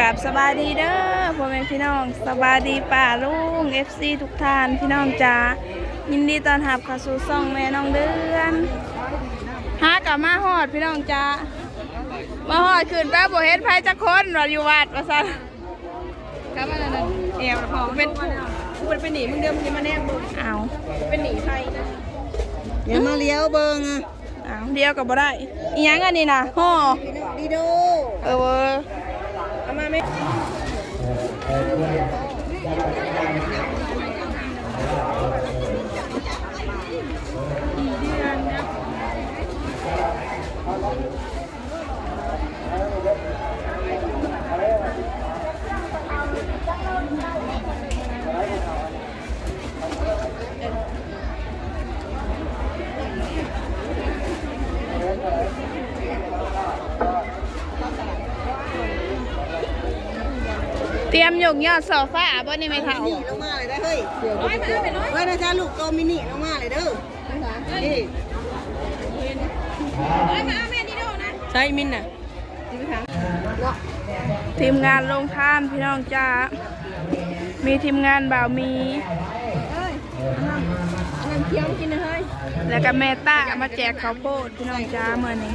กับสบายดีเด้อพ่อแม่พี่น้องสบายดีป่าลุง FC ทุกท่านพี่น้องจ๋ายินดีต้อนรับเข้าสู่ซ่องแม่น้องเดือนหากลับมาฮอดพี่น้องจ๋ามาฮอดขึ้นแป๊บบ่เฮ็ดไผจักคนเราอยู่วัดว่าซั่นครับอันนั้นแอวพอเป็นกูเป็นหนีมึงเดิมมึงจะมาแนบมึงเอาเป็นหนีใครนะอย่ามาเลี้ยวเบิงอะเอาเดียวก็บ่ได้อีหยังอันนี้น่ะห่อดีโดเออเว้ยเอามาไหม เตรียมยกยอดโซฟาบ่นี่แม่เฒ่ามินิลงมาเลยได้เฮ้ยเฮ้ยนะจ๊ะลูกโตมินิลงมาเลยเด้อนี่ใช่มินน่ะทีมงานลงทานพี่น้องจ๋ามีทีมงานบ่าวมีน้ำเคี้ยวกินนะเฮ้ยแล้วก็แม่ต้ามาแจกข้าวโพดพี่น้องจ้าเมื่อนี้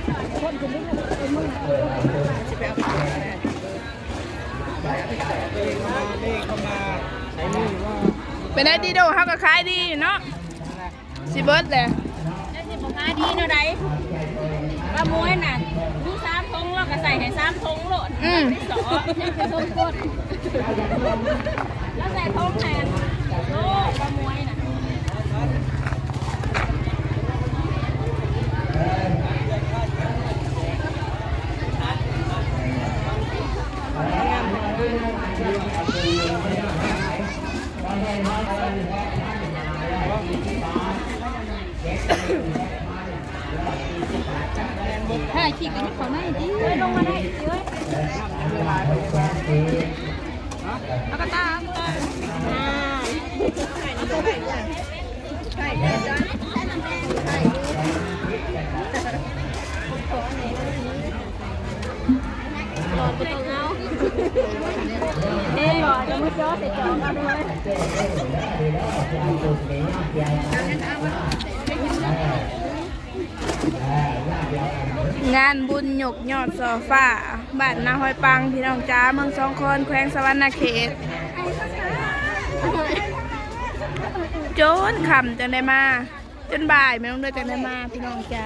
เป็นไงดีโดเขาก็ขายดีอยู่เนาะสิเบิร์ดเลยได้สิบห้าดีเนาะไดป้ามวยน่ะมีสามทงแล้วก็ใส่ให้สามทงโหลดอืมสองยังจะทงกดแล้วใส่ทงแทนโลป้ามวยน่ะ ถ้าขี้กันเขาหน้าดิ เฮ้ยลงมาได้เฮ้ย เอากระตามอ่าเอ้ยหล่อจะมุดยอด งานบุญหยกยอดโซฟาบ้านนาหอยปัง พี่น้องจ้าเมืองสองคอนแขวงสวรรณเขต โจนคำจังได้มา จนบ่ายไม่ต้องเดินจังได้มา พี่น้องจ้า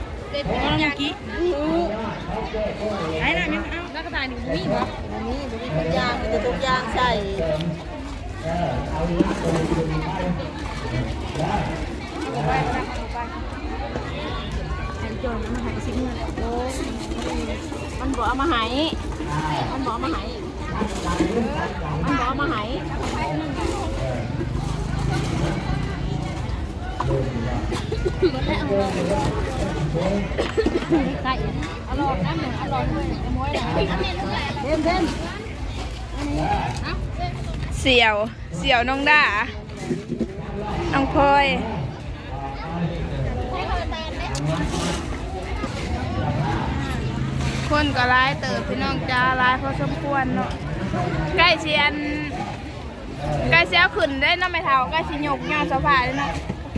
เขาลองกี้ไอ้น่ะยังเอาแล้วก็ตายหนึ่งมีบ่อันนี้มันมีทุกอย่างมันจะทุกอย่างใส่โจรมาหายสิเงินโอ้มันบอกเอามาหายมันบอกเอามาหายมันบอกเอามาหาย ไก่อร่อยน้ำหนึ่งอร่อยด้วยมวยนะเด่นเด่นเสี่ยว เสี่ยวน้องด่าน้องพลอยคนก็ร้ายเติบพี่น้องจ้าร้ายพอสมควรเนาะใกล้เชียนใกล้เสียขึ้นได้เนาะไม่เท่าใกล้ชิยกยอดสะ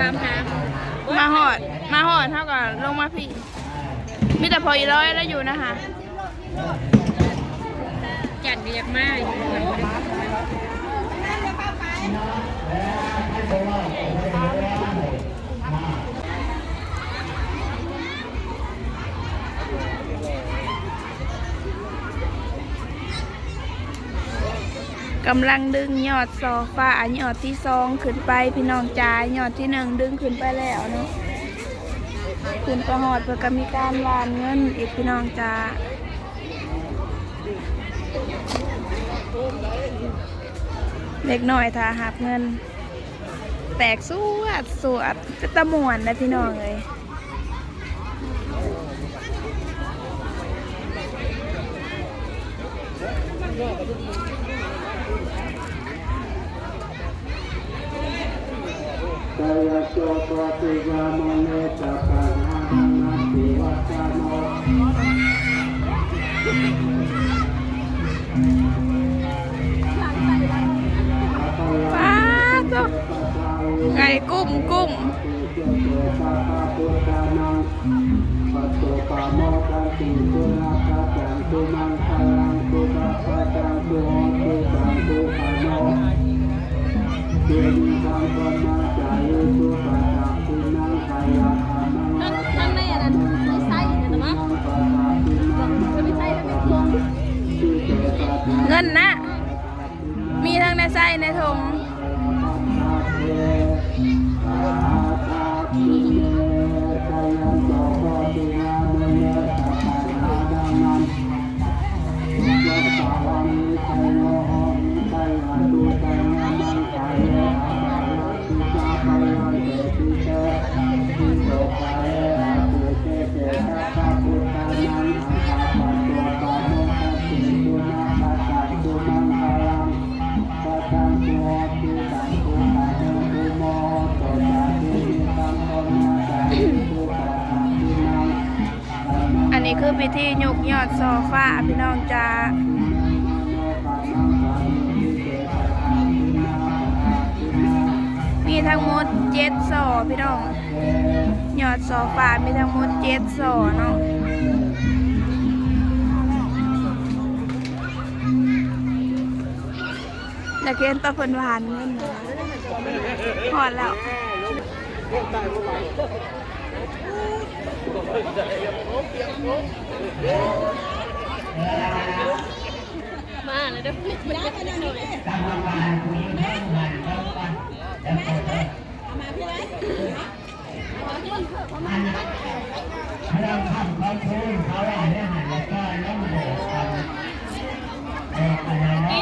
นาะมาหอด มาหอดเท่ากับลงมาพี่ มีแต่พออีร้อยแล้วอยู่นะคะจัดเรียกมาก กำลังดึงยอดโซฟายอดที่สองขึ้นไปพี่น้องจ่ายยอดที่หนึ่งดึงขึ้นไปแล้วเนาะขึ้นไปหอดเพื่อก็มีการวานเงินอีกพี่น้องจ้าเล็กหน้อยถ้าหับเงิน แตกสวดสวดจะตะมวนนะพี่น้องเลยกายโจปฏิยามเนตปัญหานาติวัจโนป้าจ้ะไก่กุ้มกุ้มเเงินนะ มีทั้งในไส้ในถุง คือพิธียกยอดโซฟาพี่น้องจ้ามีทั้งหมดเจ็ดโซพี่น้องยอดโซฟามีทั้งหมดเจ็ดโซเนาะอยากเห็นตะเพิ่นหวานเงินหอดแล้ว นะหอดแล้วมาเลยเด้อกี้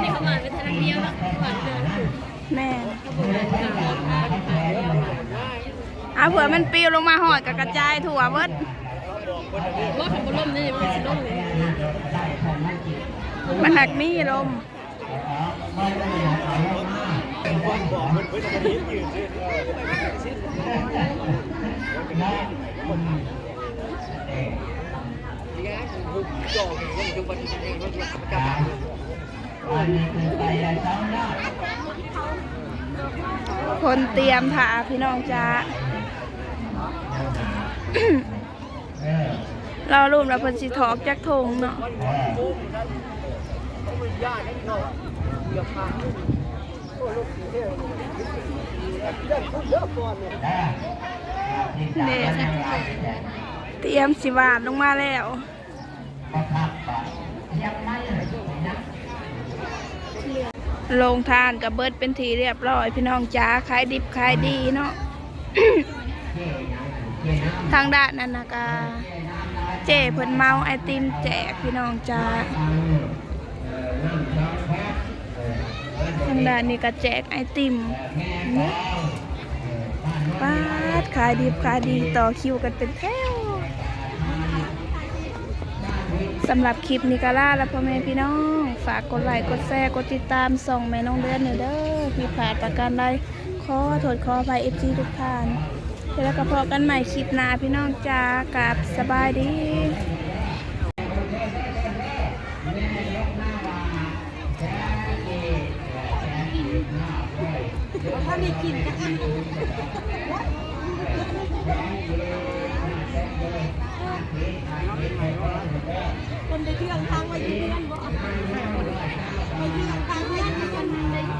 นี่เขามาเป็นทางเดียวนะผ่านเดินแม่เอาเผื่อมันปิวลงมาหอดกับกระจายถั่วเบิด รถของบนล่มนี่มันสิล่มเลยมันหักมีลมคนเตรียมถาพี่น้องจ้า เรารูมแล้วเพิ่นสิถอกจากทงเนาะเด็เตรียมสิหวานลงมาแล้วลงทานกับเบิดเป็นทีเรียบร้อย พี่น้องจ้าขายดิบขายดีเนาะ ทางด้านนั้นนะกาเจ้เพิ่นเมาไอติมแจกพี่น้องจ้าทางด้านนี้ก็แจกไอติมป้าดขายดิบขายดีต่อคิวกันเป็นแถวสำหรับคลิปนี้ก็ล่าแล้วพ่อแม่พี่น้อง ฝากกดไลค์กดแชร์กดติดตามส่องแม่น้องเดือนหน่อยเด้อมีผาดประกันใดขอโทษขออภัยเอฟซีทุกท่าน แล้วก็พบกันใหม่คลิปหน้าพี่น้องจ้ากับสบายดีถ้ามีกินก็ทำคนไปเที่ยงทางไว้ที่เพื่อนบ่ไปเที่ยงทางไว้ที่เพื่อน